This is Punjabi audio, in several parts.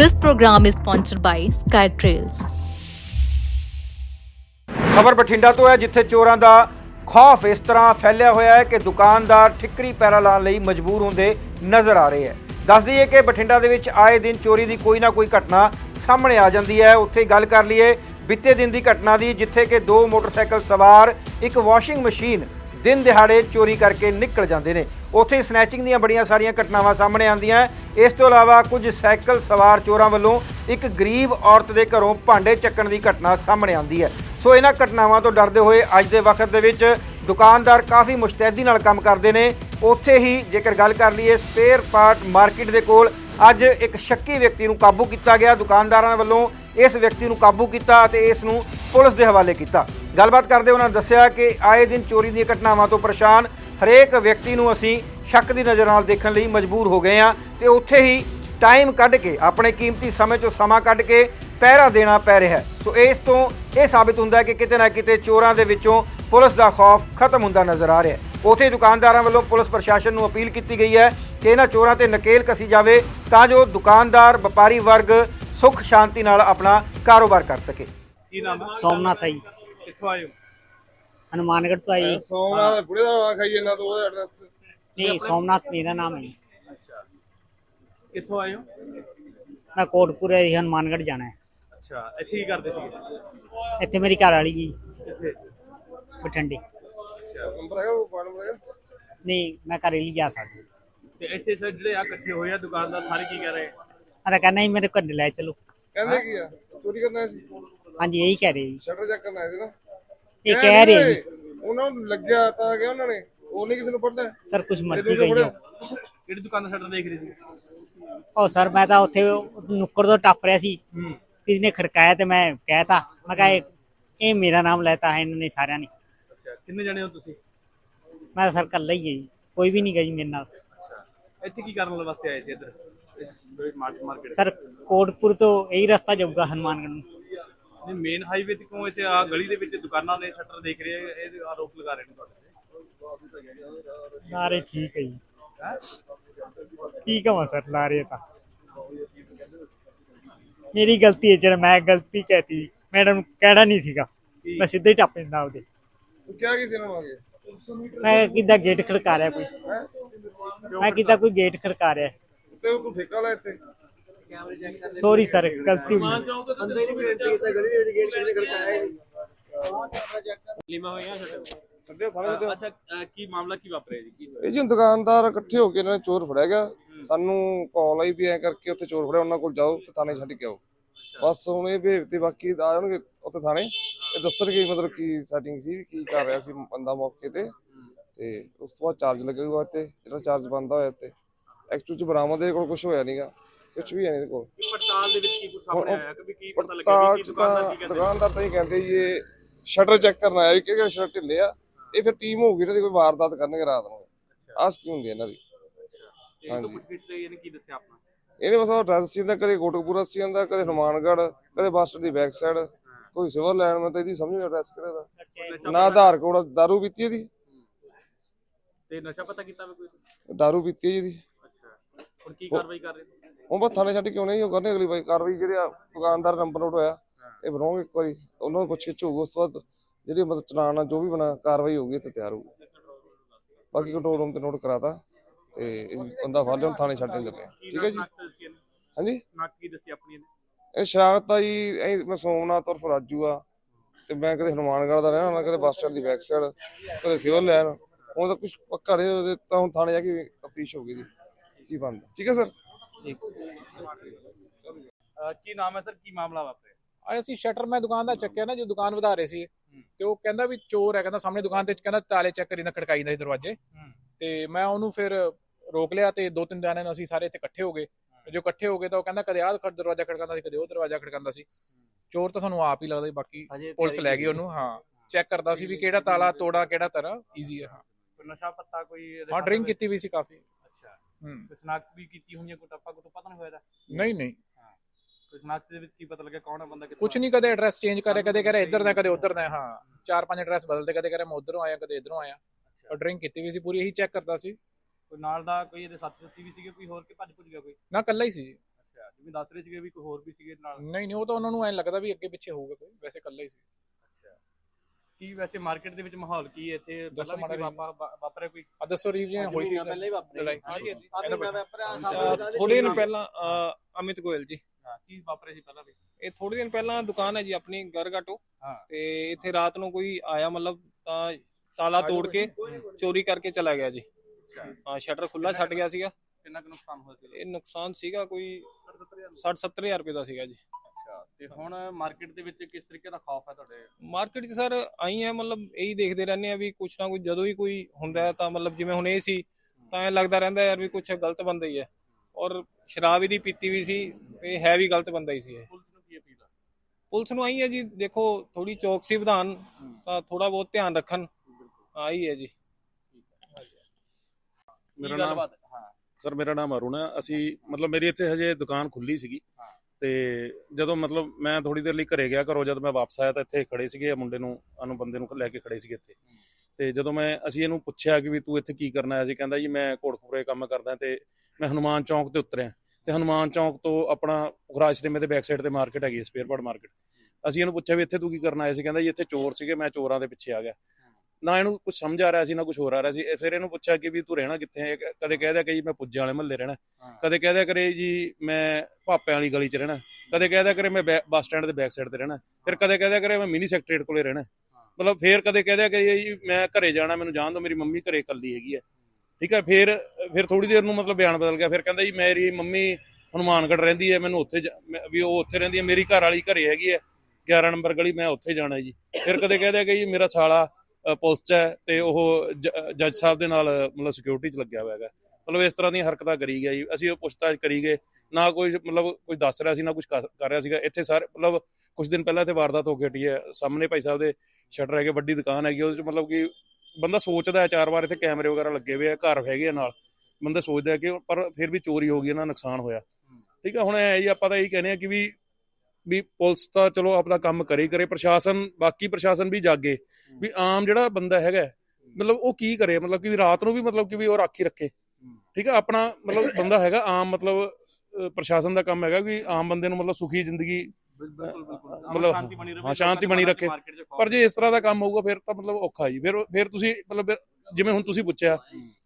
This program is sponsored by SkyTrails. ਖਬਰ ਬਠਿੰਡਾ ਤੋਂ ਹੈ, ਜਿੱਥੇ ਚੋਰਾਂ ਦਾ ਖੌਫ ਇਸ ਤਰ੍ਹਾਂ ਫੈਲਿਆ ਹੋਇਆ ਹੈ ਕਿ ਦੁਕਾਨਦਾਰ ਠਿੱਕਰੀ ਪੈਰਾ ਲਾਉਣ ਲਈ ਮਜਬੂਰ ਹੁੰਦੇ ਨਜ਼ਰ ਆ ਰਹੇ ਹੈ ਦੱਸ ਦਈਏ ਕਿ ਬਠਿੰਡਾ ਦੇ ਵਿੱਚ ਆਏ ਦਿਨ ਚੋਰੀ ਦੀ ਕੋਈ ਨਾ ਕੋਈ ਘਟਨਾ ਸਾਹਮਣੇ ਆ ਜਾਂਦੀ ਹੈ ਉੱਥੇ ਗੱਲ ਕਰ ਲਈਏ, ਬੀਤੇ ਦਿਨ ਦੀ ਘਟਨਾ ਦੀ, ਜਿੱਥੇ ਕਿ ਦੋ ਮੋਟਰਸਾਈਕਲ ਸਵਾਰ, ਇੱਕ ਵਾਸ਼ਿੰਗ ਮਸ਼ੀਨ ਦਿਨ ਦਿਹਾੜੇ ਚੋਰੀ ਕਰਕੇ ਨਿਕਲ ਜਾਂਦੇ ਨੇ। ਉੱਥੇ ਸਨੈਚਿੰਗ ਦੀਆਂ ਬੜੀਆਂ ਸਾਰੀਆਂ ਘਟਨਾਵਾਂ ਸਾਹਮਣੇ ਆਉਂਦੀਆਂ ਇਸ ਤੋਂ ਇਲਾਵਾ ਕੁਝ ਸਾਈਕਲ ਸਵਾਰ ਚੋਰਾਂ ਵੱਲੋਂ ਇੱਕ ਗਰੀਬ ਔਰਤ ਦੇ ਘਰੋਂ ਭਾਂਡੇ ਚੱਕਣ ਦੀ ਘਟਨਾ ਸਾਹਮਣੇ ਆਉਂਦੀ ਹੈ ਸੋ ਇਹਨਾਂ ਘਟਨਾਵਾਂ ਤੋਂ ਡਰਦੇ ਹੋਏ ਅੱਜ ਦੇ ਵਕਤ ਦੇ ਵਿੱਚ ਦੁਕਾਨਦਾਰ ਕਾਫੀ ਮੁਸ਼ਤੈਦੀ ਨਾਲ ਕੰਮ ਕਰਦੇ ਨੇ। ਉੱਥੇ ਹੀ ਜੇਕਰ ਗੱਲ ਕਰ ਲਈਏ ਸਪੇਅਰ ਪਾਰਟ ਮਾਰਕੀਟ ਦੇ ਕੋਲ, ਅੱਜ ਇੱਕ ਸ਼ੱਕੀ ਵਿਅਕਤੀ ਨੂੰ ਕਾਬੂ ਕੀਤਾ ਗਿਆ। ਦੁਕਾਨਦਾਰਾਂ ਵੱਲੋਂ ਇਸ ਵਿਅਕਤੀ ਨੂੰ ਕਾਬੂ ਕੀਤਾ ਅਤੇ ਇਸ ਨੂੰ ਪੁਲਿਸ ਦੇ ਹਵਾਲੇ ਕੀਤਾ। ਗੱਲਬਾਤ ਕਰਦੇ ਉਹਨਾਂ ਨੇ ਦੱਸਿਆ ਕਿ ਆਏ ਦਿਨ ਚੋਰੀ ਦੀਆਂ ਘਟਨਾਵਾਂ ਤੋਂ ਪਰੇਸ਼ਾਨ ਹਰੇਕ ਵਿਅਕਤੀ ਨੂੰ ਅਸੀਂ ਸ਼ੱਕ ਦੀ ਨਜ਼ਰ ਨਾਲ ਦੇਖਣ ਲਈ ਮਜਬੂਰ ਹੋ ਗਏ ਹਾਂ ਤੇ ਉੱਥੇ ਹੀ ਟਾਈਮ ਕੱਢ ਕੇ, ਆਪਣੇ ਕੀਮਤੀ ਸਮੇਂ ਚੋਂ ਸਮਾਂ ਕੱਢ ਕੇ ਪਹਿਰਾ ਦੇਣਾ ਪੈ ਰਿਹਾ ਹੈ। ਸੋ ਇਸ ਤੋਂ ਇਹ ਸਾਬਿਤ ਹੁੰਦਾ ਹੈ ਕਿ ਕਿਤੇ ਨਾ ਕਿਤੇ ਚੋਰਾਂ ਦੇ ਵਿੱਚੋਂ ਪੁਲਿਸ ਦਾ ਖੌਫ ਖਤਮ ਹੁੰਦਾ ਨਜ਼ਰ ਆ ਰਿਹਾ ਹੈ। ਉਥੇ ਦੁਕਾਨਦਾਰਾਂ ਵੱਲੋਂ ਪੁਲਿਸ ਪ੍ਰਸ਼ਾਸਨ ਨੂੰ ਅਪੀਲ ਕੀਤੀ ਗਈ ਹੈ ਕਿ ਇਹਨਾਂ ਚੋਰਾਂ ਤੇ ਨਕੇਲ ਕਸੀ ਜਾਵੇ ਤਾਂ ਜੋ ਦੁਕਾਨਦਾਰ, ਵਪਾਰੀ ਵਰਗ ਸੁੱਖ ਸ਼ਾਂਤੀ ਨਾਲ ਆਪਣਾ ਕਾਰੋਬਾਰ ਕਰ ਸਕੇ। ਕੀ ਨਾਮ ਹੈ? ਸੋਮਨਾਥ ਹੈ ਜੀ ਕਿੱਥੋਂ ਆਏ ਹੋ? ਹਨੂਮਾਨਗढ़ ਤੋਂ ਆਈ। ਸੋਮਨਾਥ ਬੁੜੇ ਦਾ ਨਾਂ ਖਾਈਏ ਨਾ ਤੋਂ ਉਹਦਾ ਐਡਰੈਸ ਨਹੀਂ ਸੋਮਨਾਥ ਮੇਰਾ ਨਾਮ ਹੈ ਜੀ। ਅੱਛਾ। ਕਿੱਥੋਂ ਆਏ ਹੋ? ਮੈਂ ਕੋਟਪੁਰੇ ਹੀ ਹਨੂਮਾਨਗढ़ ਜਾਣਾ ਹੈ। ਅੱਛਾ ਇੱਥੇ ਹੀ ਕਰਦੇ ਸੀਗੇ? ਇੱਥੇ ਮੇਰੀ ਘਰ ਵਾਲੀ ਜੀ। ਕਿੱਥੇ ਬਠਿੰਡੇ। ਨੰਬਰ ਹੈਗਾ ਉਹ ਫੋਨ ਨੰਬਰ ਹੈਗਾ? ਨਹੀਂ ਮੈਂ ਘਰੇ ਲਈ ਜਾ ਸਕਦਾ। ਤੇ ਇੱਥੇ ਸਰ ਜਿਹੜੇ ਆ ਇਕੱਠੇ ਹੋਏ ਆ ਦੁਕਾਨਦਾਰ ਸਾਰੇ ਕੀ ਕਹਿ ਰਹੇ ਆ? ਮੈਂ ਤਾਂ ਕਹਿੰਦਾ ਜੀ ਮੇਰੇ ਘਰ ਲੈ ਚਲੋ। ਕਹਿੰਦੇ ਕੀ ਆ? ਚੋਰੀ ਕਰਨਾ ਸੀ? ਹਾਂਜੀ ਇਹੀ ਕਹਿ ਰਹੇ ਜੀ। ਸ਼ਟਰ ਚੈੱਕ ਕਰਨਾ ਆਏ ਸੀ ਨਾ। ਇਹ ਕਹਿ ਰਹੇ ਜੀ। ਉਹਨਾਂ ਨੂੰ ਲੱਗਿਆ ਤਾਂ ਕਿ ਉਹਨਾਂ ਨੇ ਉਹ ਨਹੀਂ ਕਿਸੇ ਨੂੰ ਪੜਨਾ ਸਰ ਕੁਝ ਮਰਜ਼ੀ ਕਹੀ ਜਾਓ ਕਿਹੜੀ ਦੁਕਾਨ ਦਾ ਸ਼ਟਰ ਦੇਖ ਰਹੇ ਸੀ? ਉਹ ਸਰ ਮੈਂ ਤਾਂ ਉੱਥੇ ਨੁੱਕਰ ਤੋਂ ਟੱਪ ਰਿਹਾ ਸੀ। ਕਿਸੇ ਨੇ ਖੜਕਾਇਆ ਤੇ ਮੈਂ ਕਹਿਤਾ। ਮੈਂ ਕਿਹਾ ਇਹ- ਇਹ ਮੇਰਾ ਨਾਮ ਲੈਤਾ ਹੈ ਇਹਨਾਂ ਨੇ ਸਾਰਿਆਂ ਨੇ। ਅੱਛਾ ਕਿੰਨੇ ਜਣੇ ਹੋ ਤੁਸੀਂ? ਮੈਂ ਤਾਂ ਸਰ ਕੱਲਾ ਹੀ ਹੈ ਜੀ। ਕੋਈ ਵੀ ਨਹੀਂ ਜੀ ਮੇਰੇ ਨਾਲ। ਅੱਛਾ ਇੱਥੇ ਕੀ ਕਰਨ ਵਾਸਤੇ ਆਏ ਸੀ ਇੱਧਰ? ਇਸ ਮਾਰਕੀਟ। ਸਰ ਕੋਟਪੁਰ ਤੋਂ ਇਹੀ ਰਸਤਾ ਜਾਊਗਾ ਹਨੂਮਾਨਗढ़ ਨੂੰ। ਨਹੀਂ ਮੇਨ ਹਾਈਵੇ ਤੇ ਕਿਉਂ ਇੱਥੇ ਆ ਗਲੀ ਦੇ ਵਿੱਚ ਦੁਕਾਨਾਂ ਨੇ ਸ਼ਟਰ ਦੇਖ ਰਹੇ ਆ, ਇਹ ਆਰੋਪ ਲਗਾ ਰਹੇ ਨੇ ਤੁਹਾਡੇ ਤੇ? ਲਾਰੇ ਠੀਕ ਹੈ ਜੀ। ਕੀ ਕਹਾਂ ਸਰ ਲਾਰੇ ਤਾਂ। ਮੇਰੀ ਗਲਤੀ ਹੈ ਜਿਹੜਾ ਮੈਂ ਗਲਤੀ ਕਹਿਤੀ ਮੈਡਮ ਨੂੰ ਕਹਿਣਾ ਨਹੀਂ ਸੀਗਾ। ਮੈਂ ਸਿੱਧੇ ਹੀ ਟੱਪ ਜਾਂਦਾ ਉਹਦੇ ਤੂੰ ਕਿਹਾ ਕੀ ਸੀ ਇਹਨਾਂ ਨੂੰ ਆਗੇ ਮੈਂ ਕਿੱਦਾਂ ਗੇਟ ਖੜਕਾ ਰਿਹਾ ਕੋਈ? ਹੈ? ਮੈਂ ਕਿੱਦਾਂ ਕੋਈ ਗੇਟ ਖੜਕਾ ਰਿਹਾ? ਤੇ ਉਹ ਤੂੰ ਠੇਕਾ ਲੈ ਇੱਥੇ? ਸੌਰੀ ਸਰ ਗਲਤੀ ਹੋ ਗਈ ਸੱਦੇ ਥਾਣੇ ਸੱਦੇ ਅੱਛਾ ਅ, ਕੀ ਮਾਮਲਾ ਕੀ ਵਾਪਰਿਆ ਜੀ? ਕੀ ਹੋਇਆ? ਇਹ ਜੀ ਦੁਕਾਨਦਾਰ ਇਕੱਠੇ ਹੋ ਕੇ ਇਹਨਾਂ ਨੇ ਚੋਰ ਫੜਿਆ ਗਿਆ। ਸਾਨੂੰ ਕਾਲ ਆਈ ਵੀ ਐ ਕਰਕੇ ਉੱਥੇ ਚੋਰ ਫੜਿਆ ਉਹਨਾਂ ਕੋਲ ਜਾਓ ਤੇ ਥਾਣੇ ਛੱਡ ਕੇ ਆਓ। ਬਸ ਹੁਣ ਇਹ ਭੇਜ ਤੇ ਬਾਕੀ ਆ ਜਾਣਗੇ ਉੱਥੇ ਥਾਣੇ। ਇਹ ਦੱਸਣਗੇ ਮਤਲਬ ਕੀ ਸੈਟਿੰਗ ਸੀ ਵੀ ਕੀ ਕਰ ਰਿਹਾ ਸੀ ਬੰਦਾ ਮੌਕੇ ਤੇ। ਤੇ ਉਸ ਤੋਂ ਬਾਅਦ ਚਾਰਜ ਲੱਗੇਗਾ ਤੇ ਜਿਹੜਾ ਚਾਰਜ ਬੰਦਾ ਹੋਇਆ ਤੇ ਐਕਚੁਅਲ ਚ ਬਰਾਮਦ ਦੇ ਕੋਲ ਕੁਝ ਹੋਇਆ ਨਹੀਂਗਾ ਕੁਝ ਵੀ ਹੈ ਨਹੀਂ ਇਹਦੇ ਕੋਲ। ਕੀ ਪੜਤਾਲ ਦੇ ਵਿੱਚ ਕੀ ਕੁਝ ਸਾਹਮਣੇ ਆਇਆ? ਕਿ ਵੀ ਕੀ ਪਤਾ ਲੱਗਿਆ ਵੀ ਕੀ ਦੁਕਾਨਦਾਰ ਤਾਂ ਕੀ ਕਹਿੰਦੇ ਦੁਕਾਨਦਾਰ ਤਾਂ ਹੀ ਕਹਿੰਦੇ ਜੀ ਇਹ ਸ਼ਟਰ ਚੈੱਕ ਕਰਨ ਆਇਆ ਵੀ ਕਿਹੜੇ ਸ਼ਟਰ ਢਿੱਲੇ ਆ ਇਹ ਫਿਰ ਟੀਮ ਹੋਊਗੀ ਦੀ ਕੋਈ ਵਾਰਦਾਤ ਕਰਨਗੇ ਰਾਤ ਨੂੰ। ਆਹ ਸਕੀਮ ਹੁੰਦੀ ਹੈ ਇਹਨਾਂ ਦੀ। ਇਹ ਤੋਂ ਲਈ ਇਹਨੇ ਕੀ ਦੱਸਿਆ ਆਪਣਾ? ਇਹਨੇ ਬਸ ਉਹ ਐਡਰੈਸ ਸੀ ਦਾ ਕਦੇ ਕੋਟਕਪੂਰਾ ਸੀ ਜਾਂਦਾ ਕਦੇ ਹਨੂਮਾਨਗੜ੍ਹ ਕਦੇ ਬੱਸ ਸਟੈਂਡ ਦੀ ਬੈਕ ਸਾਈਡ ਕੋਈ ਸਿਵਲ ਲਾਈਨ ਮੈਂ ਤਾਂ ਇਹਦੀ ਸਮਝ ਨਹੀਂ ਐਡਰੈਸ ਕਿਹੜਾ ਦਾ। ਨਾ ਆਧਾਰ ਕੋਡ ਦਾਰੂ ਪੀਤੀ ਇਹਦੀ। ਤੇ ਨਸ਼ਾ ਪਤਾ ਕੀਤਾ ਵੀ ਕੋਈ? ਦਾਰੂ ਪੀਤੀ ਹੈ ਜੀ ਇਹਦੀ। ਅੱਛਾ। ਹੁਣ ਕੀ ਕਾਰਵਾਈ ਕਰ ਰਹੇ? ਉਹ ਬਸ ਥਾਣੇ ਛੱਡ ਕਿਉਂ ਨਹੀਂ ਉਹ ਕਰਨੇ ਅਗਲੀ ਵਾਰੀ ਕਾਰਵਾਈ ਜਿਹੜੇ ਦੁਕਾਨਦਾਰ ਨੰਬਰ ਨੋਟ ਹੋਇਆ ਇਹ ਬਣਾਉਂਗੇ ਇੱਕ ਵਾਰੀ ਉਹਨਾਂ ਨੂੰ ਪੁੱਛ ਕੇ ਹੋਊਗਾ ਉਸ ਤੋਂ ਬਾਅਦ ਜਿਹੜੀ ਮਤਲਬ ਚਲਾਨ ਆ ਜੋ ਵੀ ਬਣਾ ਕਾਰਵਾਈ ਹੋਊਗੀ ਤੇ ਤਿਆਰ ਹੋਊਗੀ। ਬਾਕੀ ਕੰਟਰੋਲ ਰੂਮ ਤੇ ਨੋਟ ਕਰਾਤਾ ਤੇ ਇਹ ਬੰਦਾ ਫੜ ਲਿਆ ਥਾਣੇ ਛੱਡਣ ਆ। ਠੀਕ ਹੈ ਜੀ? ਹਾਂਜੀ? ਕੀ ਦੱਸੀ ਆਪਣੀ ਇਹ ਸ਼ਰਾਕਤ ਆ ਜੀ ਇਹ ਮੈਂ ਸੋਮਨਾਥ ਔਰ ਰਾਜੂ ਆ ਤੇ ਮੈਂ ਕਦੇ ਹਨੂਮਾਨਗੜ੍ਹ ਦਾ ਰਹਿਣਾ ਹੁੰਦਾ ਕਦੇ ਬੱਸ ਸਟੈਂਡ ਦੀ ਬੈਕ ਸਾਈਡ ਕਦੇ ਸਿਵਲ ਲਾਈਨ ਹੁਣ ਤਾਂ ਕੁਝ ਪੱਕਾ ਨਹੀਂ ਤਾਂ ਹੁਣ ਥਾਣੇ ਜਾ ਕੇ ਤਫਤੀਸ਼ ਹੋਊਗੀ ਜੀ ਕੀ ਬਣਦਾ। ਠੀਕ ਹੈ ਸਰ ਕੀ ਨਾਮ ਹੈ ਸਰ? ਕੀ ਮਾਮਲਾ ਵਾਪਰਿਆ? ਆਇਆ ਸੀ ਸ਼ਟਰ ਮੈਂ ਦੁਕਾਨ ਦਾ ਚੱਕਿਆ ਨਾ ਜੋ ਦੁਕਾਨ ਵਧਾ ਰਹੇ ਸੀ। ਤੇ ਉਹ ਕਹਿੰਦਾ ਵੀ ਚੋਰ ਹੈ ਕਹਿੰਦਾ ਸਾਹਮਣੇ ਦੁਕਾਨ ਤੇ ਕਹਿੰਦਾ ਤਾਲੇ ਚੈੱਕ ਕਰੀ ਨਾ ਖੜਕਾਈ ਦਾ ਸੀ ਦਰਵਾਜ਼ੇ। ਤੇ ਮੈਂ ਉਹਨੂੰ ਫਿਰ ਰੋਕ ਲਿਆ ਤੇ ਦੋ ਤਿੰਨ ਜਣੇ ਨੂੰ ਅਸੀਂ ਸਾਰੇ ਇੱਥੇ ਇਕੱਠੇ ਹੋ ਗਏ। ਤੇ ਜੋ ਇਕੱਠੇ ਹੋ ਗਏ ਤਾਂ ਉਹ ਕਹਿੰਦਾ ਕਦੇ ਆਹ ਦਰਵਾਜ਼ਾ ਖੜਕਾਉਂਦਾ ਸੀ ਕਦੇ ਉਹ ਦਰਵਾਜ਼ਾ ਖੜਕਾਉਂਦਾ ਸੀ। ਚੋਰ ਤਾਂ ਸਾਨੂੰ ਆਪ ਹੀ ਲੱਗਦਾ ਸੀ, ਬਾਕੀ ਪੁਲਿਸ ਲੈ ਗਈ ਉਹਨੂੰ ਹਾਂ। ਚੈੱਕ ਕਰਦਾ ਸੀ ਵੀ ਕਿਹੜਾ ਤਾਲਾ ਤੋੜਾ ਕਿਹੜਾ ਤਰਾ ਈਜ਼ੀ ਹੈ ਹਾਂ। ਕੋਈ ਨਸ਼ਾ ਪੱਤਾ ਕੋਈ ਇਹਦੇ ਹਾਂ ਡਰਿੰਕ? ਕੀਤੀ ਵੀ ਸੀ ਕਾਫੀ। ਹੂੰ। ਕੋਈ ਸਨਾਕ ਵੀ ਕੀਤੀ ਹੋਣੀ ਹੈ ਕੋਈ ਟੱਪਾ ਕੋਈ ਪਤਾ ਨਹੀਂ ਹੋਇਆ ਇਹਦਾ? ਨਹੀਂ ਨਹੀਂ। ਕੋਈ ਸਨਾਕ ਦੇ ਵਿੱਚ ਕੀ ਪਤਾ ਲੱਗਿਆ ਕੌਣ ਹੈ ਬੰਦਾ ਕਿੱਥੋਂ ਕੁਛ ਨਹੀਂ ਕਦੇ ਐਡਰੈਸ ਚੇਂਜ ਕਰੇ ਕਦੇ ਕਰੇ ਇੱਧਰ ਦਾ ਕਦੇ ਉੱਧਰ ਦਾ ਹਾਂ। ਚਾਰ ਪੰਜ ਐਡਰੈਸ ਬਦਲਦੇ ਕਦੇ ਕਰੇ ਮੈਂ ਉੱਧਰੋਂ ਆਇਆ ਕਦੇ ਇੱਧਰੋਂ ਆਇਆ। ਔਰ ਡਰਿੰਕ ਕੀਤੀ ਵੀ ਸੀ ਪੂਰੀ ਇਹੀ ਚੈੱਕ ਕਰਦਾ ਸੀ। ਕੋਈ ਨਾਲ ਦਾ ਕੋਈ ਇਹਦੇ ਸਾਥੀ ਸਾਥੀ ਵੀ ਸੀਗੇ ਕੋਈ ਹੋਰ ਕਿ ਭੱਜ ਭੁੱਜ ਗਿਆ ਕੋਈ? ਨਾ ਕੱਲਾ ਹੀ ਸੀ ਜੀ। ਅੱਛਾ ਜਿਵੇਂ ਦੱਸ ਰਹੇ ਸੀਗੇ ਵੀ ਕੋਈ ਹੋਰ ਵੀ ਸੀਗੇ ਨਾਲ। ਨਹੀਂ ਨਹੀਂ ਉਹ ਤਾਂ ਉਹਨਾਂ ਨੂੰ ਐਂ ਲੱਗਦਾ ਵੀ ਅੱਗੇ ਪਿੱਛੇ ਹੋਊਗਾ ਕੋਈ ਵੈਸੇ ਇਕੱਲਾ ਹੀ ਸੀ। ਕੀ ਵੈਸੇ ਮਾਰਕੀਟ ਦੇ ਵਿੱਚ ਮਾਹੌਲ ਕੀ ਹੈ ਇੱਥੇ? ਵੀ ਮਾੜਾ ਕੋਈ ਜਿਹਾ। ਵਾਪਾ- ਵਾਪਰਿਆ ਕੋਈ? ਆ ਦੱਸੋ ਰੀਵ ਜੀ ਹੋਈ ਸੀ ਪਹਿਲਾਂ ਹੀ ਵਾਪਰੀ ਲੜਾਈ ਹਾਂਜੀ, ਹਾਂਜੀ। ਇਹਦਾ ਬੈਠੋ। ਥੋੜੇ ਦਿਨ ਪਹਿਲਾਂ ਅ, ਅਮਿਤ ਗੋਇਲ ਜੀ। ਹਾਂ, ਕੀ ਵਾਪਰਿਆ ਸੀ ਪਹਿਲਾਂ ਵੀ? ਇਹ ਥੋੜੇ ਦਿਨ ਪਹਿਲਾਂ ਦੁਕਾਨ ਹੈ ਜੀ ਆਪਣੀ ਗਰਗਾਟੋ। ਹਾਂ। ਤੇ ਇੱਥੇ ਰਾਤ ਨੂੰ ਕੋਈ ਆਇਆ ਮਤਲਬ ਤਾਂ ਤਾਲਾ ਤੋੜ ਕੇ ਚੋਰੀ ਕਰਕੇ ਚਲਾ ਗਿਆ ਜੀ। ਹਾਂ ਸ਼ਟਰ ਖੁੱਲਾ ਛੱਡ ਗਿਆ ਸੀਗਾ। ਕਿੰਨਾ ਕੁ ਨੁਕਸਾਨ ਹੋਇਆ ਸੀ? ਇਹ ਨੁਕਸਾਨ ਸੀਗਾ ਕੋਈ 60 70000 ਰੁਪਏ ਦਾ ਸੀਗਾ ਜੀ। ਤੇ ਹੁਣ ਮਾਰਕੀਟ ਦੇ ਵਿੱਚ ਕਿਸ ਤਰੀਕੇ ਦਾ ਖੌਫ ਹੈ ਤੁਹਾਡੇ? ਮਾਰਕੀਟ 'ਚ ਸਰ ਆਈ ਹੈ ਮਤਲਬ ਇਹੀ ਦੇਖਦੇ ਰਹਿੰਦੇ ਆ ਵੀ ਕੁਛ ਨਾ ਕੁਛ ਜਦੋਂ ਵੀ ਕੋਈ ਹੁੰਦਾ ਹੈ ਤਾਂ ਮਤਲਬ ਜਿਵੇਂ ਹੁਣ ਇਹ ਸੀ ਤਾਂ ਐਂ ਲੱਗਦਾ ਰਹਿੰਦਾ ਯਾਰ ਵੀ ਕੁਛ ਗਲਤ ਬੰਦਾ ਹੀ ਹੈ। ਔਰ ਸ਼ਰਾਬ ਇਹਦੀ ਪੀਤੀ ਵੀ ਸੀ ਇਹ ਹੈ ਵੀ ਗਲਤ ਬੰਦਾ ਹੀ ਸੀ ਇਹ। ਪੁਲਿਸ ਨੂੰ ਕੀ ਅਪੀਲ ਹੈ ਪੁਲਿਸ ਨੂੰ ਆਈ ਹੈ ਜੀ ਦੇਖੋ ਥੋੜੀ ਚੌਕਸੀ ਵਧਾਉਣ ਤਾਂ ਥੋੜਾ ਬਹੁਤ ਧਿਆਨ ਰੱਖਣ ਆਈ ਹੈ ਜੀ। ਮੇਰਾ ਨਾਮ- ਹਾਂ? ਸਰ ਮੇਰਾ ਨਾਮ ਅਰੁਣ ਹੈ। ਅਸੀਂ ਮਤਲਬ ਮੇਰੀ ਇੱਥੇ ਹਜੇ ਦੁਕਾਨ ਖੁੱਲੀ ਸੀਗੀ। ਹਾਂ। ਤੇ ਜਦੋਂ ਮਤਲਬ ਮੈਂ ਥੋੜੀ ਦੇਰ ਲਈ ਘਰੇ ਗਿਆ, ਘਰੋਂ ਜਦ ਮੈਂ ਵਾਪਸ ਆਇਆ ਤਾਂ ਇੱਥੇ ਖੜੇ ਸੀਗੇ ਇਹ ਮੁੰਡੇ ਨੂੰ ਅਨੂ ਬੰਦੇ ਨੂੰ ਲੈ ਕੇ ਖੜੇ ਸੀਗੇ ਇੱਥੇ। ਤੇ ਜਦੋਂ ਮੈਂ, ਅਸੀਂ ਇਹਨੂੰ ਪੁੱਛਿਆ ਕਿ ਵੀ ਤੂੰ ਇੱਥੇ ਕੀ ਕਰਨਾ ਆਇਆ ਸੀ ਕਹਿੰਦਾ ਜੀ ਮੈਂ ਕੋਟਕਪੂਰੇ ਕੰਮ ਕਰਦਾ ਤੇ ਮੈਂ ਹਨੂਮਾਨ ਚੌਂਕ ਤੇ ਉਤਰਿਆ। ਤੇ ਹਨੂਮਾਨ ਚੌਂਕ ਤੋਂ ਆਪਣਾ ਖੁਰਾਜ ਸਿਨੇਮੇ ਦੇ ਬੈਕ ਸਾਈਡ ਤੇ ਮਾਰਕੀਟ ਹੈਗੀ ਸਪੇਅਰ ਪਾਰਟ ਮਾਰਕੀਟ ਅਸੀਂ ਇਹਨੂੰ ਪੁੱਛਿਆ ਵੀ ਇੱਥੇ ਤੂੰ ਕੀ ਕਰਨ ਆਇਆ ਸੀ ਕਹਿੰਦਾ ਜੀ ਇੱਥੇ ਚੋਰ ਸੀਗੇ, ਮੈਂ ਚੋਰਾਂ ਦੇ ਪਿੱਛੇ ਆ ਗਿਆ। ਨਾ ਇਹਨੂੰ ਕੁਝ ਸਮਝ ਆ ਰਿਹਾ ਸੀ ਨਾ ਕੁਝ ਹੋਰ ਆ ਰਿਹਾ ਸੀ। ਇਹ ਫਿਰ ਇਹਨੂੰ ਪੁੱਛਿਆ ਕਿ ਵੀ ਤੂੰ ਰਹਿਣਾ ਕਿੱਥੇ ਹੈ? ਕਦੇ ਕਹਿ ਦਿਆ ਕਿ ਜੀ ਮੈਂ ਪੁੱਜੇ ਵਾਲੇ ਮਹੱਲੇ ਰਹਿਣਾ। ਕਦੇ ਕਹਿ ਦਿਆ ਕਰੇ ਜੀ ਮੈਂ ਭਾਪਿਆਂ ਵਾਲੀ ਗਲੀ 'ਚ ਰਹਿਣਾ। ਕਦੇ ਕਹਿ ਦਿਆ ਕਰੇ ਮੈਂ ਬੱਸ ਸਟੈਂਡ ਦੇ ਬੈਕ ਸਾਈਡ ਤੇ ਰਹਿਣਾ। ਫਿਰ ਕਦੇ ਕਹਿ ਦਿਆ ਕਰੇ ਮੈਂ ਮਿਨੀ ਸੈਕਟਰੀਏਟ ਕੋਲੇ ਰਹਿਣਾ। ਮਤਲਬ ਫਿਰ ਕਦੇ ਕਹਿ ਦਿਆ ਕਿ ਜੀ ਮੈਂ ਘਰੇ ਜਾਣਾ ਮੈਨੂੰ ਜਾਣ ਦੋ ਮੇਰੀ ਮੰਮੀ ਘਰੇ ਇਕੱਲੀ ਹੈਗੀ ਹੈ। ਠੀਕ ਹੈ ਫਿਰ ਫਿਰ ਥੋੜੀ ਦੇਰ ਨੂੰ ਮਤਲਬ ਬਿਆਨ ਬਦਲ ਗਿਆ। ਫਿਰ ਕਹਿੰਦਾ ਜੀ ਮੇਰੀ ਮੰਮੀ ਹਨੂਮਾਨਗੜ੍ਹ ਰਹਿੰਦੀ ਹੈ ਮੈਨੂੰ ਉੱਥੇ ਵੀ ਉਹ ਉੱਥੇ ਰਹਿੰਦੀ ਹੈ ਮੇਰੀ ਘਰ ਵਾਲੀ ਘਰੇ ਹੈਗੀ ਹੈ। 11 ਨੰਬਰ ਗਲੀ ਮੈਂ ਉੱਥੇ ਜਾਣਾ ਜੀ। ਫਿਰ ਕਦੇ ਕਹਿ ਦਿਆ ਕਿ ਜੀ ਮੇਰਾ ਸਾਲਾ 'ਚ ਹੈ ਤੇ ਉਹ ਜੱਜ ਸਾਹਿਬ ਦੇ ਨਾਲ ਮਤਲਬ ਸਿਕਿਉਰਿਟੀ 'ਚ ਲੱਗਿਆ ਹੋਇਆ ਹੈਗਾ। ਮਤਲਬ ਇਸ ਤਰ੍ਹਾਂ ਦੀਆਂ ਹਰਕਤਾਂ ਕਰੀ ਗਿਆ ਜੀ। ਅਸੀਂ ਉਹ ਪੁੱਛਤਾਛ ਕਰੀ ਗਏ। ਨਾ ਕੋਈ ਮਤਲਬ ਕੋਈ ਦੱਸ ਰਿਹਾ ਸੀ ਨਾ ਕੁਝ ਕਰ ਰਿਹਾ ਸੀਗਾ। ਇੱਥੇ ਸਾਰੇ ਮਤਲਬ ਕੁਝ ਦਿਨ ਪਹਿਲਾਂ ਇੱਥੇ ਵਾਰਦਾਤ ਹੋ ਕੇ ਹਟੀ ਹੈ। ਸਾਹਮਣੇ ਭਾਈ ਸਾਹਿਬ ਦੇ ਸ਼ਟਰ ਹੈਗੇ ਵੱਡੀ ਦੁਕਾਨ ਹੈਗੀ। ਉਹਦੇ 'ਚ ਮਤਲਬ ਕਿ ਬੰਦਾ ਸੋਚਦਾ ਹੈ ਚਾਰ ਵਾਰ ਇੱਥੇ ਕੈਮਰੇ ਵਗੈਰਾ ਲੱਗੇ ਹੋਏ ਆ ਘਰ ਹੈਗੇ ਆ ਨਾਲ। ਬੰਦਾ ਸੋਚਦਾ ਹੈ ਕਿ ਪਰ ਫਿਰ ਵੀ ਚੋਰੀ ਹੋ ਗਈ ਇਹਨਾਂ ਨੁਕਸਾਨ ਹੋਇਆ। ਠੀਕ ਹੈ ਹੁਣ ਇਹ ਆਪਾਂ ਤਾਂ ਇਹੀ ਕਹਿੰਦੇ ਆ ਕਿ ਵੀ ਵੀ ਪੁਲਿਸ ਤਾਂ ਚਲੋ ਆਪਣਾ ਕੰਮ ਕਰੇ ਕਰੇ ਪ੍ਰਸ਼ਾਸਨ ਬਾਕੀ ਪ੍ਰਸ਼ਾਸਨ ਵੀ ਜਾਗੇ ਵੀ ਆਮ ਜਿਹੜਾ ਬੰਦਾ ਹੈਗਾ ਮਤਲਬ ਉਹ ਕੀ ਕਰੇ ਮਤਲਬ ਕਿ ਰਾਤ ਨੂੰ ਵੀ ਮਤਲਬ ਕਿ ਵੀ ਉਹ ਰਾਖੀ ਰੱਖੇ। ਠੀਕ ਹੈ ਆਪਣਾ ਮਤਲਬ ਬੰਦਾ ਹੈਗਾ ਆਮ ਮਤਲਬ ਪ੍ਰਸ਼ਾਸਨ ਦਾ ਕੰਮ ਹੈਗਾ ਵੀ ਆਮ ਬੰਦੇ ਨੂੰ ਮਤਲਬ ਸੁਖੀ ਜ਼ਿੰਦਗੀ ਬਿਲਕੁਲ ਬਿਲਕੁਲ। ਮਤਲਬ ਸ਼ਾਂਤੀ ਬਣੀ ਰਹੇ ਹਾਂ, ਸ਼ਾਂਤੀ ਬਣੀ ਰੱਖੇ। ਪਰ ਜੇ ਇਸ ਤਰ੍ਹਾਂ ਦਾ ਕੰਮ ਹੋਊਗਾ ਫਿਰ ਤਾਂ ਮਤਲਬ ਔਖਾ ਜੀ। ਫਿਰ ਫਿਰ ਤੁਸੀਂ ਮਤਲਬ ਜਿਵੇਂ ਹੁਣ ਤੁਸੀਂ ਪੁੱਛਿਆ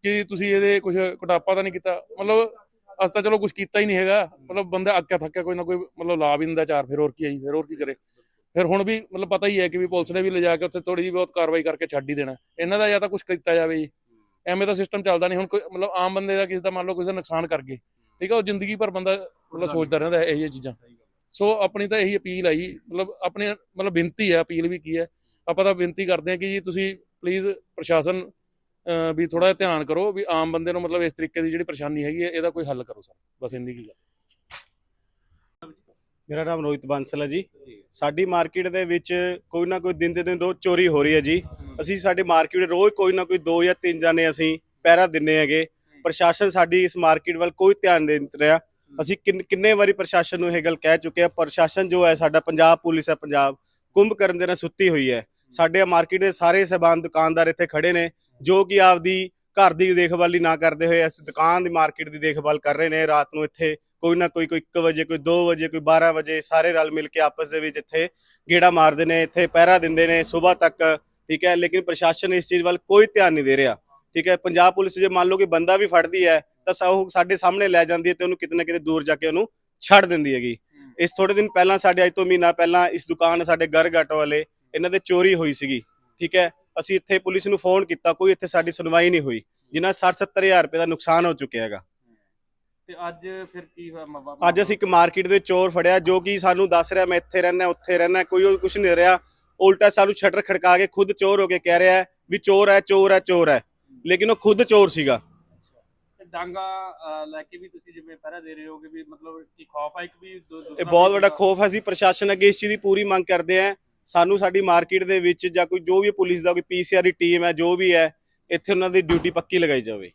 ਕਿ ਤੁਸੀਂ ਇਹਦੇ ਕੁਝ ਘਟਾਪਾ ਤਾਂ ਨਹੀਂ ਕੀਤਾ ਮਤਲਬ ਅਸ ਤਾਂ ਚਲੋ ਕੁਝ ਕੀਤਾ ਹੀ ਨਹੀਂ ਹੈਗਾ। ਮਤਲਬ ਬੰਦਾ ਅੱਕਿਆ ਥੱਕਿਆ ਕੋਈ ਨਾ ਕੋਈ ਮਤਲਬ ਲਾ ਵੀ ਦਿੰਦਾ ਚਾਰ ਫਿਰ ਹੋਰ ਕੀ ਹੈ ਜੀ ਫਿਰ ਹੋਰ ਕੀ ਕਰੇ। ਫਿਰ ਹੁਣ ਵੀ ਮਤਲਬ ਪਤਾ ਹੀ ਹੈ ਕਿ ਵੀ ਪੁਲਿਸ ਨੇ ਵੀ ਲਿਜਾ ਕੇ ਉੱਥੇ ਥੋੜੀ ਜਿਹੀ ਬਹੁਤ ਕਾਰਵਾਈ ਕਰਕੇ ਛੱਡ ਹੀ ਦੇਣਾ। ਇਹਨਾਂ ਦਾ ਜਾਂ ਤਾਂ ਕੁਝ ਕੀਤਾ ਜਾਵੇ ਜੀ। ਐਵੇਂ ਦਾ ਸਿਸਟਮ ਚੱਲਦਾ ਨਹੀਂ। ਹੁਣ ਕੋਈ ਮਤਲਬ ਆਮ ਬੰਦੇ ਦਾ ਕਿਸੇ ਦਾ ਮੰਨ ਲਓ ਕਿਸੇ ਦਾ ਨੁਕਸਾਨ ਕਰ ਗਏ ਠੀਕ ਹੈ ਉਹ ਜ਼ਿੰਦਗੀ ਭਰ ਬੰਦਾ ਮਤਲਬ ਸੋਚਦਾ ਰਹਿੰਦਾ ਹੈ ਇਹ ਜਿਹੀਆਂ ਚੀਜ਼ਾਂ। ਸੋ ਆਪਣੀ ਤਾਂ ਇਹੀ ਅਪੀਲ ਹੈ ਜੀ। ਮਤਲਬ ਆਪਣੇ ਮਤਲਬ ਬੇਨਤੀ ਹੈ ਅਪੀਲ ਵੀ ਕੀ ਹੈ। ਆਪਾਂ ਤਾਂ ਬੇਨਤੀ ਕਰਦੇ ਹਾਂ ਕਿ ਜੀ ਤੁਸੀਂ ਪਲੀਜ਼ ਪ੍ਰਸ਼ਾਸਨ ਵੀ ਥੋੜਾ ਧਿਆਨ ਕਰੋ ਵੀ ਆਮ ਬੰਦੇ ਨੂੰ ਮਤਲਬ ਇਸ ਤਰੀਕੇ ਦੀ ਜਿਹੜੀ ਪਰੇਸ਼ਾਨੀ ਹੈਗੀ ਹੈ ਇਹਦਾ ਕੋਈ ਹੱਲ ਕਰੋ ਸਰ ਬਸ ਇੰਨੀ ਕੀ ਗੱਲ। ਮੇਰਾ ਨਾਮ ਰੋਹਿਤ ਬਾਂਸਲ ਹੈ ਜੀ। ਸਾਡੀ ਮਾਰਕੀਟ ਦੇ ਵਿੱਚ ਕੋਈ ਨਾ ਕੋਈ ਦਿਨ ਦੇ ਦਿਨ ਰੋਜ਼ ਚੋਰੀ ਹੋ ਰਹੀ ਹੈ ਜੀ। ਅਸੀਂ ਸਾਡੀ ਮਾਰਕੀਟ ਰੋਜ਼ ਕੋਈ ਨਾ ਕੋਈ ਦੋ ਜਾਂ ਤਿੰਨ ਜਾਣੇ ਅਸੀਂ ਪਹਿਰਾ ਦਿੰਨੇ ਹੈਗੇ। ਪ੍ਰਸ਼ਾਸਨ ਸਾਡੀ ਇਸ ਮਾਰਕੀਟ ਵੱਲ ਕੋਈ ਧਿਆਨ ਨਹੀਂ ਦੇ ਰਿਹਾ। ਅਸੀਂ ਕਿੰਨੇ ਵਾਰੀ ਪ੍ਰਸ਼ਾਸਨ ਨੂੰ ਇਹ ਗੱਲ ਕਹਿ ਚੁੱਕੇ ਆ ਪ੍ਰਸ਼ਾਸਨ ਜੋ ਹੈ ਸਾਡਾ ਪੰਜਾਬ ਪੁਲਿਸ ਹੈ ਪੰਜਾਬ। ਕੁੰਭ ਕਰਨ ਦੇ ਨਾਲ ਸੁੱਤੀ ਹੋਈ ਹੈ। ਸਾਡੇ ਮਾਰਕੀਟ ਦੇ ਸਾਰੇ ਸਹਿਬਾਨ ਦੁਕਾਨਦਾਰ ਇੱਥੇ ਖੜੇ ਨੇ। ਜੋ ਕਿ ਆਪਦੀ ਘਰ ਦੀ ਦੇਖਭਾਲ ਹੀ ਨਾ ਕਰਦੇ ਹੋਏ ਇਸ ਦੁਕਾਨ ਦੀ ਮਾਰਕੀਟ ਦੀ ਦੇਖਭਾਲ ਕਰ ਰਹੇ ਨੇ, ਰਾਤ ਨੂੰ ਇੱਥੇ ਕੋਈ ਨਾ ਕੋਈ ਕੋਈ 1 ਵਜੇ, ਕੋਈ 2 ਵਜੇ, ਕੋਈ 12 ਵਜੇ ਸਾਰੇ ਰਲ ਮਿਲ ਕੇ ਆਪਸ ਦੇ ਵਿੱਚ ਇੱਥੇ ਗੇੜਾ ਮਾਰਦੇ ਨੇ, ਇੱਥੇ ਪਹਿਰਾ ਦਿੰਦੇ ਨੇ, ਸਵੇਰ ਤੱਕ, ਠੀਕ ਹੈ, ਲੇਕਿਨ ਪ੍ਰਸ਼ਾਸਨ ਇਸ ਚੀਜ਼ ਵੱਲ ਕੋਈ ਧਿਆਨ ਨਹੀਂ ਦੇ ਰਿਹਾ, ਠੀਕ ਹੈ, ਪੰਜਾਬ ਪੁਲਿਸ ਜੇ ਮੰਨ ਲਓ ਕਿ ਬੰਦਾ ਵੀ ਫੜਦੀ ਹੈ, ਤਾਂ ਸਾ- ਉਹ ਸਾਡੇ ਸਾਹਮਣੇ ਲੈ ਜਾਂਦੀ ਹੈ ਤੇ ਉਹਨੂੰ ਕਿਤੇ ਨਾ ਕਿਤੇ ਦੂਰ ਜਾ ਕੇ ਉਹਨੂੰ ਛੱਡ ਦਿੰਦੀ ਹੈਗੀ। ਇਸ ਥੋੜੇ ਦਿਨ ਪਹਿਲਾਂ, ਸਾਡੇ ਅੱਜ ਤੋਂ ਮਹੀਨਾ ਪਹਿਲਾਂ ਇਸ ਦੁਕਾਨ ਸਾਡੇ ਗਰਗਾਟੋ ਵਾਲੇ, ਇਹਨਾਂ ਦੇ ਚੋਰੀ ਹੋਈ ਸੀਗੀ, ਠੀਕ ਹੈ ਅਸੀਂ ਇੱਥੇ ਪੁਲਿਸ ਨੂੰ ਫੋਨ ਕੀਤਾ ਕੋਈ ਇੱਥੇ ਸਾਡੀ ਸੁਣਵਾਈ ਨਹੀਂ ਹੋਈ। ਜਿਨ੍ਹਾਂ 60 70 ਹਜ਼ਾਰ ਰੁਪਏ ਦਾ ਨੁਕਸਾਨ ਹੋ ਚੁੱਕਿਆ ਹੈਗਾ। ਤੇ ਅੱਜ ਫਿਰ ਕੀ ਹੋਇਆ? ਅੱਜ ਅਸੀਂ ਇੱਕ ਮਾਰਕੀਟ ਦੇ ਚੋਰ ਫੜਿਆ ਜੋ ਕਿ ਸਾਨੂੰ ਦੱਸ ਰਿਹਾ ਮੈਂ ਇੱਥੇ ਰਹਿਣਾ ਉੱਥੇ ਰਹਿਣਾ ਕੋਈ ਕੁਝ ਨਹੀਂ ਰਿਹਾ। ਉਲਟਾ ਸਾਨੂੰ ਸ਼ਟਰ ਖੜਕਾ ਕੇ ਖੁਦ ਚੋਰ ਹੋ ਕੇ ਕਹਿ ਰਿਹਾ ਹੈ ਵੀ ਚੋਰ ਹੈ ਚੋਰ ਹੈ ਚੋਰ ਹੈ। ਲੇਕਿਨ ਉਹ ਖੁਦ ਚੋਰ ਸੀਗਾ। ਡਾਂਗਾ ਲੈ ਕੇ ਵੀ ਤੁਸੀਂ ਜਿਵੇਂ ਪਹਿਰਾ ਦੇ ਰਹੇ ਹੋਗੇ ਵੀ ਮਤਲਬ ਕੀ ਖੌਫ ਹੈ ਇੱਕ ਵੀ ਇਹ ਬਹੁਤ ਵੱਡਾ। ਖੋਫ ਹੈ। ਅਸੀਂ ਪ੍ਰਸ਼ਾਸਨ ਅੱਗੇ ਇਸ ਚੀਜ਼ ਦੀ ਪੂਰੀ ਮੰਗ ਕਰਦੇ ਹਾਂ। ਸਾਨੂੰ ਸਾਡੀ ਮਾਰਕੀਟ ਦੇ ਵਿੱਚ ਜਾਂ ਕੋਈ ਜੋ ਵੀ ਪੁਲਿਸ ਦਾ, ਕੋਈ ਪੀਸੀਆਰ ਦੀ ਟੀਮ ਹੈ, ਜੋ ਵੀ ਹੈ, ਇੱਥੇ ਉਹਨਾਂ ਦੀ ਡਿਊਟੀ ਪੱਕੀ ਲਗਾਈ ਜਾਵੇ।